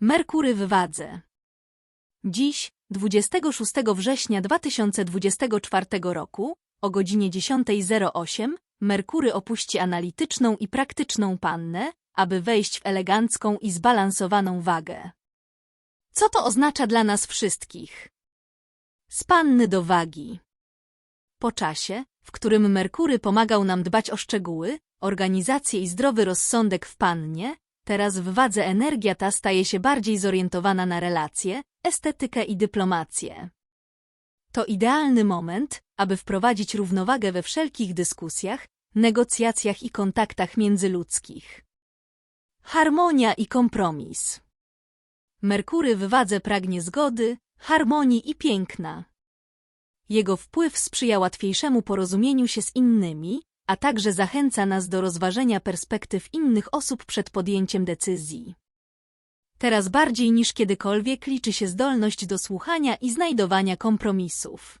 Merkury w wadze. Dziś, 26 września 2024 roku, o godzinie 10.08, Merkury opuści analityczną i praktyczną pannę, aby wejść w elegancką i zbalansowaną wagę. Co to oznacza dla nas wszystkich? Z panny do wagi. Po czasie, w którym Merkury pomagał nam dbać o szczegóły, organizację i zdrowy rozsądek w pannie, teraz w wadze energia ta staje się bardziej zorientowana na relacje, estetykę i dyplomację. To idealny moment, aby wprowadzić równowagę we wszelkich dyskusjach, negocjacjach i kontaktach międzyludzkich. Harmonia i kompromis. Merkury w wadze pragnie zgody, harmonii i piękna. Jego wpływ sprzyja łatwiejszemu porozumieniu się z innymi, a także zachęca nas do rozważenia perspektyw innych osób przed podjęciem decyzji. Teraz bardziej niż kiedykolwiek liczy się zdolność do słuchania i znajdowania kompromisów.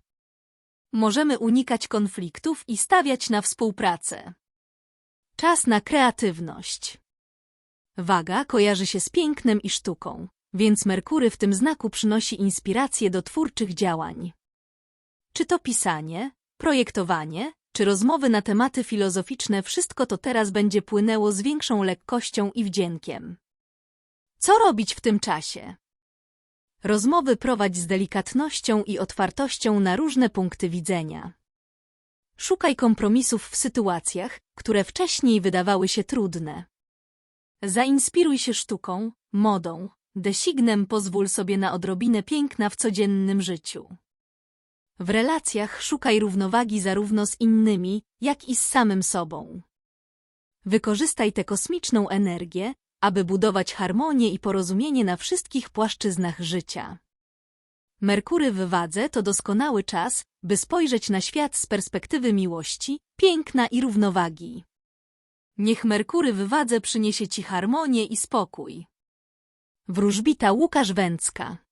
Możemy unikać konfliktów i stawiać na współpracę. Czas na kreatywność. Waga kojarzy się z pięknem i sztuką, więc Merkury w tym znaku przynosi inspirację do twórczych działań. Czy to pisanie, projektowanie, czy rozmowy na tematy filozoficzne, wszystko to teraz będzie płynęło z większą lekkością i wdziękiem. Co robić w tym czasie? Rozmowy prowadź z delikatnością i otwartością na różne punkty widzenia. Szukaj kompromisów w sytuacjach, które wcześniej wydawały się trudne. Zainspiruj się sztuką, modą, designem pozwól sobie na odrobinę piękna w codziennym życiu. W relacjach szukaj równowagi zarówno z innymi, jak i z samym sobą. Wykorzystaj tę kosmiczną energię, aby budować harmonię i porozumienie na wszystkich płaszczyznach życia. Merkury w wadze to doskonały czas, by spojrzeć na świat z perspektywy miłości, piękna i równowagi. Niech Merkury w wadze przyniesie Ci harmonię i spokój. Wróżbita Łukasz Węcka